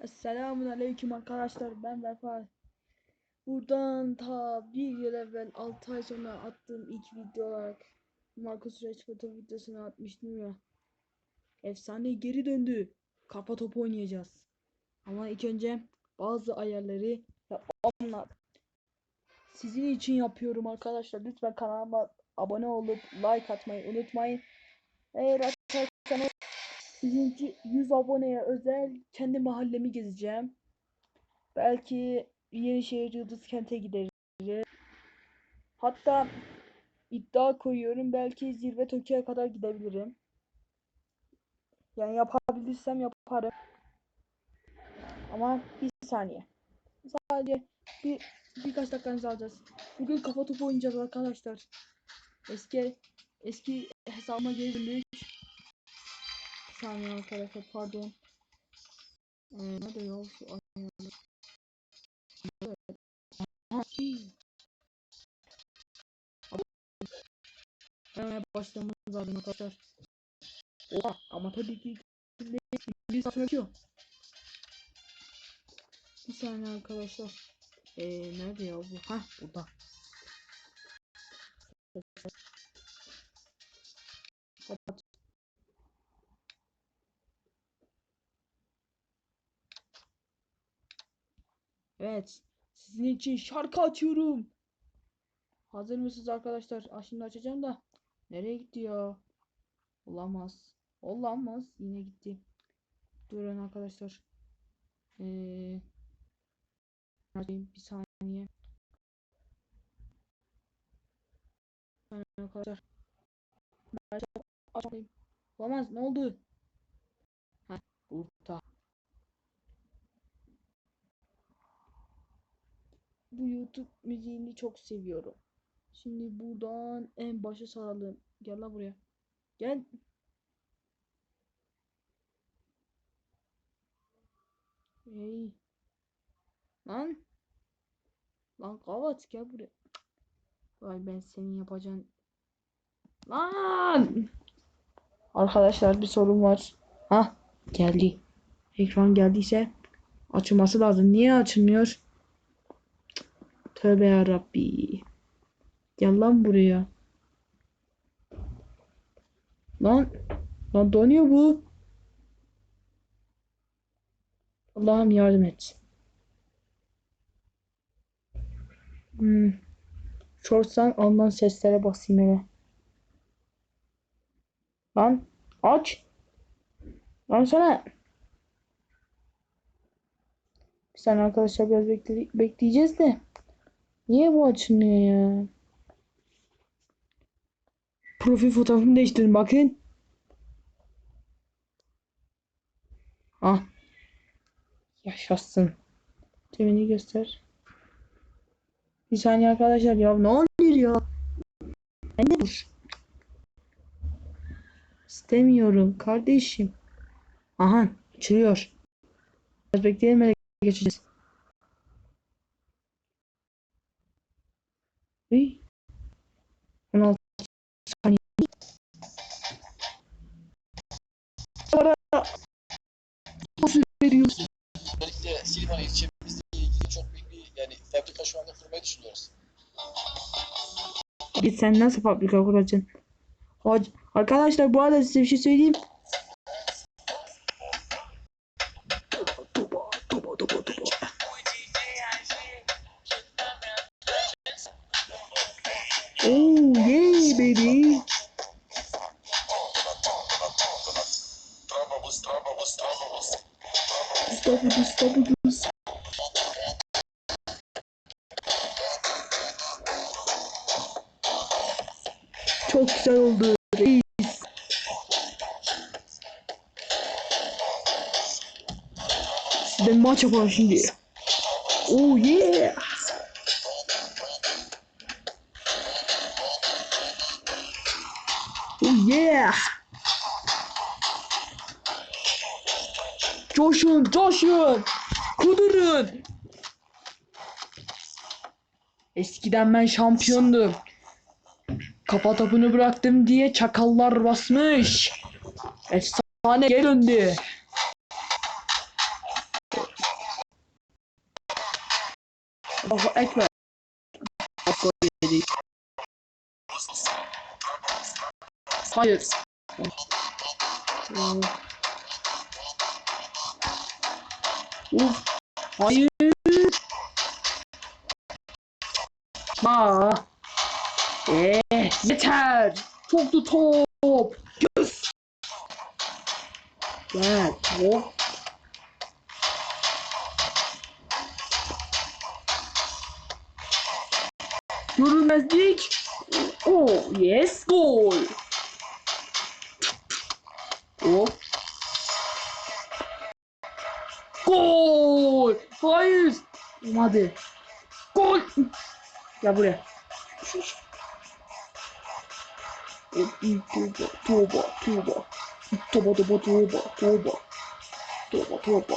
Esselamun Aleyküm arkadaşlar ben Vefa. Buradan ta bir yıl evvel 6 ay sonra attığım ilk video olarak Marcus Rashford videosunu atmıştım ya. Efsane geri döndü. Kafa topu oynayacağız. Ama ilk önce bazı ayarları yapmam lazım. Sizin için yapıyorum arkadaşlar. Lütfen kanalıma abone olup like atmayı unutmayın. Eğer atarsanız Bizimki 100 aboneye özel kendi mahallemi gezeceğim. Belki Yenişehir Yıldız Kent'e gideriz. Hatta iddia koyuyorum belki zirve Tokyo'ya kadar gidebilirim. Yani yapabilirsem yaparım. Ama bir saniye. Sadece bir birkaç dakikanızı alacağız. Bugün kafa topu oynayacağız arkadaşlar. Eski eski hesabıma geri. Saniye arkadaşlar pardon. Ee, nerede ya şu ayarlar? Hemen başlamamız lazım arkadaşlar. Oha ama tabii ki bir satın atıyor. Bir saniye arkadaşlar. Ee, nerede ya bu? Ha burada. Kapat. Evet. Sizin için şarkı açıyorum. Hazır mısınız arkadaşlar? Ah, şimdi açacağım da. Nereye gitti ya? Olamaz. Olamaz. Yine gitti. Durun arkadaşlar. Ee, bir saniye. Arkadaşlar. Olamaz. Ne oldu? Ha, burada. Bu YouTube müziğini çok seviyorum. Şimdi buradan en başa saralım. Gel la buraya. Gel. Hey. Lan. Lan kavat gel buraya. Vay ben senin yapacağın. Lan. Arkadaşlar bir sorun var. Ha geldi. Ekran geldiyse açılması lazım. Niye açılmıyor? Tövbe yarabbi. Gel lan buraya. Lan. Lan donuyor bu. Allah'ım yardım et. Hmm. Shorts'tan alınan seslere basayım hele. Lan aç. Lan sana. Bir saniye arkadaşlar biraz bekle bekleyeceğiz de. Niye bu açılmıyor ya? Profil fotoğrafımı değiştirin bakın. Ah. Yaşasın. Temini göster. Bir saniye arkadaşlar ya ne oluyor ya? Ben de dur. İstemiyorum kardeşim. Aha. Biraz bekleyelim geçeceğiz. 16 saniye. Sonra nasıl veriyorsun? Özellikle Silivri ilçemizle ilgili çok büyük bir yani fabrika şu anda kurmayı düşünüyoruz. Git sen nasıl fabrika kuracaksın? Arkadaşlar bu arada size bir şey söyleyeyim. Baby. Çok güzel oldu. Reis. Sizden maç yapalım şimdi. Oh yeah. Oh yeah. Coşun, coşun. Kudurun. Eskiden ben şampiyondum. Kafa topunu bıraktım diye çakallar basmış. Efsane geri döndü. Allahu Ekber. Allahu Ekber. Hayır. Oh. Uf. Hayır. Aa. Eh, yeter. Çoktu top. Yes. Gel. Hop. Görünmezlik. Oh, yes. Gol. Hop. Gol. Hayır. Olmadı. Gol. Gel buraya. Tuba, tuba, tuba. Tuba, tuba, tuba, tuba. Tuba, tuba.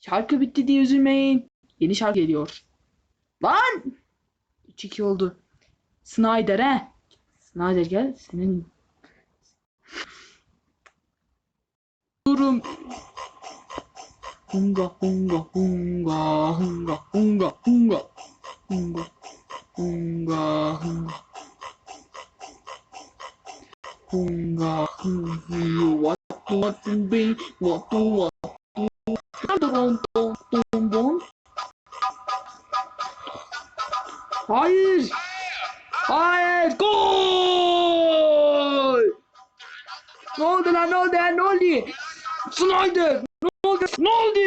Şarkı bitti diye üzülmeyin. Yeni şarkı geliyor. Lan! 3-2 oldu. Snyder he. Snyder gel. Senin durum hunga hunga hunga hunga hunga hunga hunga hunga hunga hunga hunga what what be what what don don don Hayır! Hayır! Ne oldu lan ne oldu? Snyder! Ne oldu? Ne oldu?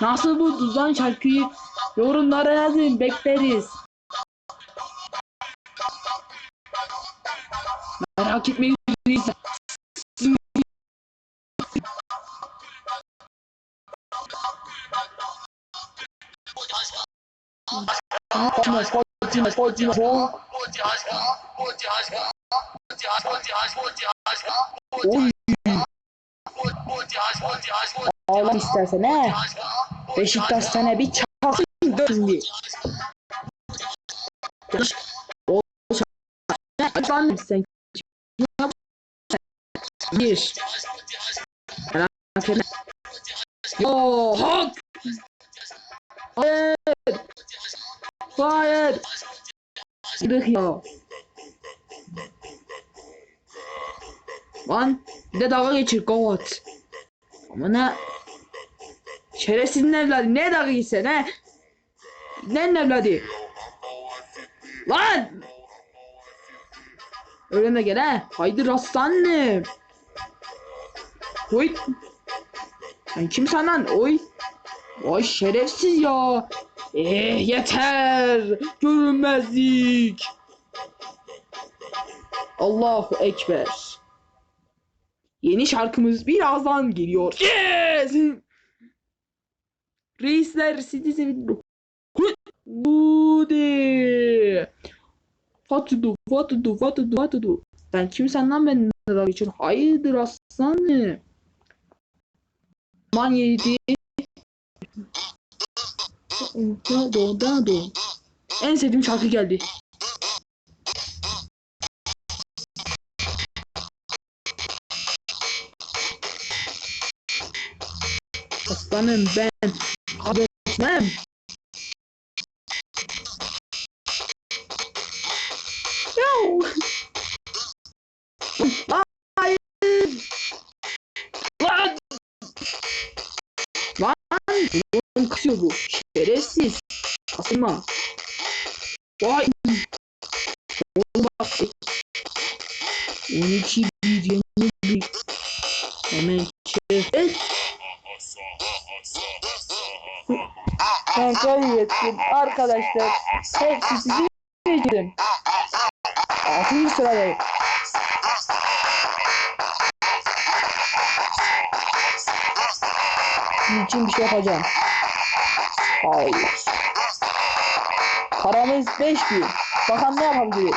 Nasıl buldunuz lan şarkıyı? Yorumlara yazın bekleriz. Merak etmeyin. Oy. Ağlam istersen he. Beşiktaş sana bir çaksın döndü. Efendim sen bir. Merak etme. Yo hak. Hayır. Hayır. Yürü ya. Lan bir de dalga geçir kavat. Ama ne? Şerefsizin evladı ne dalga geçsen he? Ne evladı? Lan! Öyle gel he. Haydi aslanım. Oy. Sen kimsen lan? Oy. Oy şerefsiz ya. Eh yeter. Görünmezlik. Allahu Ekber. Yeni şarkımız birazdan geliyor. Yes! Reisler sizi sevindim. Bu. What to do, what to do, what to do, what to do. Sen kimsen lan benimle dalga geçin. Hayırdır aslanım. Man yedi. Dado, dado. En sevdiğim şarkı geldi. Aslanım ben kaybetmem. Yahu. Hayır. Lan. Lan. Lan kasıyor bu. Şerefsiz. Asılma. Vay. Oğlum bak. 12 Ben kaybettim arkadaşlar. Hepsi sizi geçtim. Altıncı sıradayım. Sizin için bir şey yapacağım. Hayır. Paramız 5000. Bakalım ne yapabiliriz.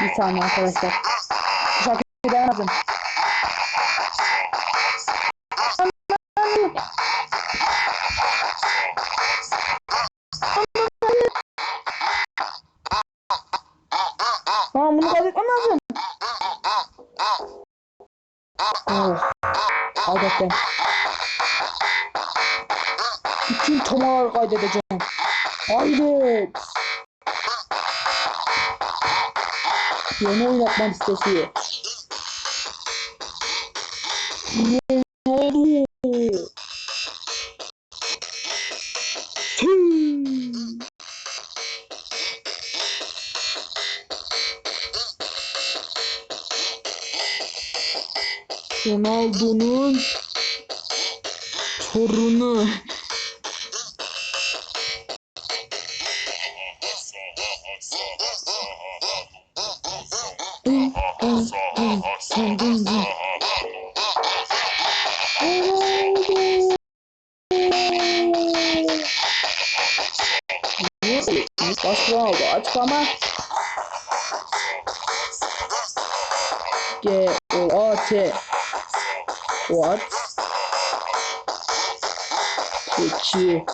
Bir saniye arkadaşlar. Yazdım. Tamam bunu kaydetmem lazım. Oh. Kaydettim. Bütün tomaları kaydedeceğim. Kaydet. Yeni oynatma listesi. Ronaldo'nun torunu. Dın, dın, dın, dın, dın, dın. Ronaldo. Baş Ronaldo açıklama. G O A T What? Keçi.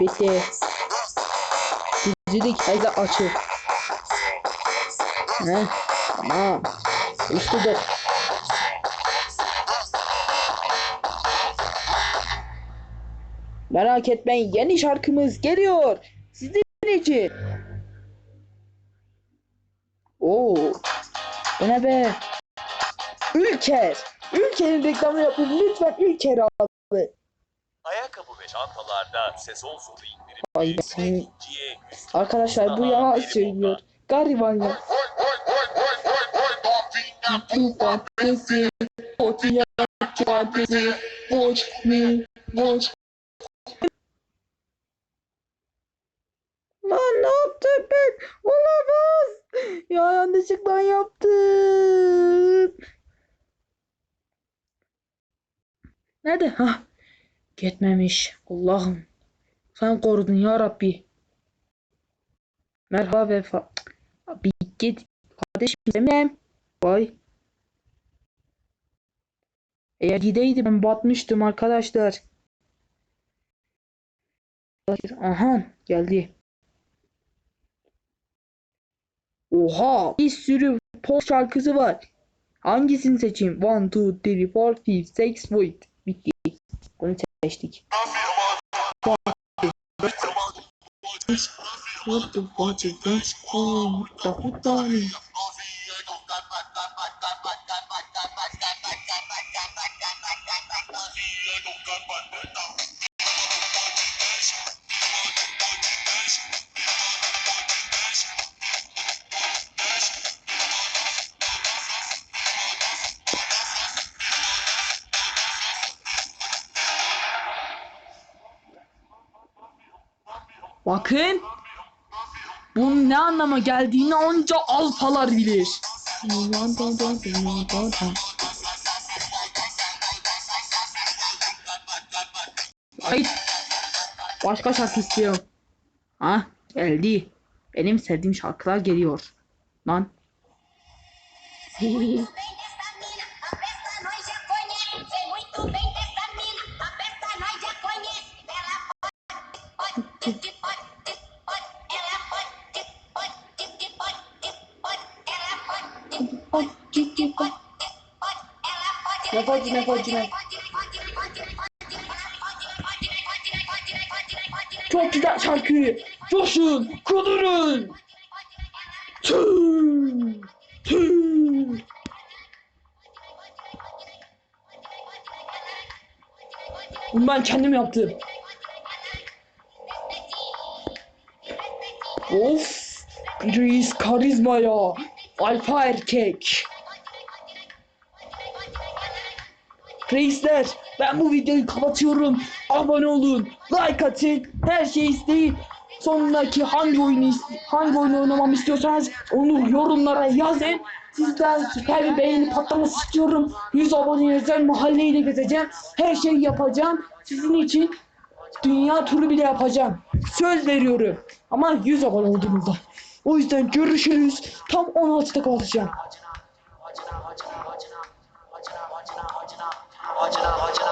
Bitti. Dizilik sayıda açık. He? Tamam. Üstüdür. Merak etmeyin yeni şarkımız geliyor. Sizin için. Oo. Bu ne be? Ülker. Ülker'in reklamını yapın. Lütfen Ülker abi. Ayakkabı ve çantalarda sezon sonu indirim Ay sen- Arkadaşlar bu yalan söylüyor. Gariban ya. Cumartesi, Cumartesi. Lan ne yaptım ben? Olamaz. Ya yanlışlıkla yaptım. Nerede? Ha? Gitmemiş. Allah'ım. Sen korudun ya Rabbi. Merhaba vefa. Abi git. Kardeşim istemem. Vay. Eğer gideydi ben batmıştım arkadaşlar. Aha geldi. Oha bir sürü pop şarkısı var. Hangisini seçeyim? 1, 2, 3, 4, 5, 6, wait. Bitti. Bunu seçtik. What the fuck is that? Oh, what the fuck is that? Bakın. Bunun ne anlama geldiğini onca alfalar bilir. Ay. Başka şarkı istiyorum. Ha geldi. Benim sevdiğim şarkılar geliyor. Lan. pode. Ne pode, ne pode, ne? Çok güzel şarkı. Coşun, kudurun. Tüh! Tüh! Bunu ben kendim yaptım. Of! Reis karizma ya. Alfa erkek. Reisler ben bu videoyu kapatıyorum. Abone olun. Like atın. Her şeyi isteyin. Sonraki hangi oyunu hangi oyunu oynamamı istiyorsanız onu yorumlara yazın. Sizden süper bir beğeni patlaması istiyorum. 100 abone özel mahalleyi de gezeceğim. Her şeyi yapacağım. Sizin için dünya turu bile yapacağım. Söz veriyorum. Ama 100 abone olduğunuzda. O yüzden görüşürüz. Tam 16'da kapatacağım. 我知道我知道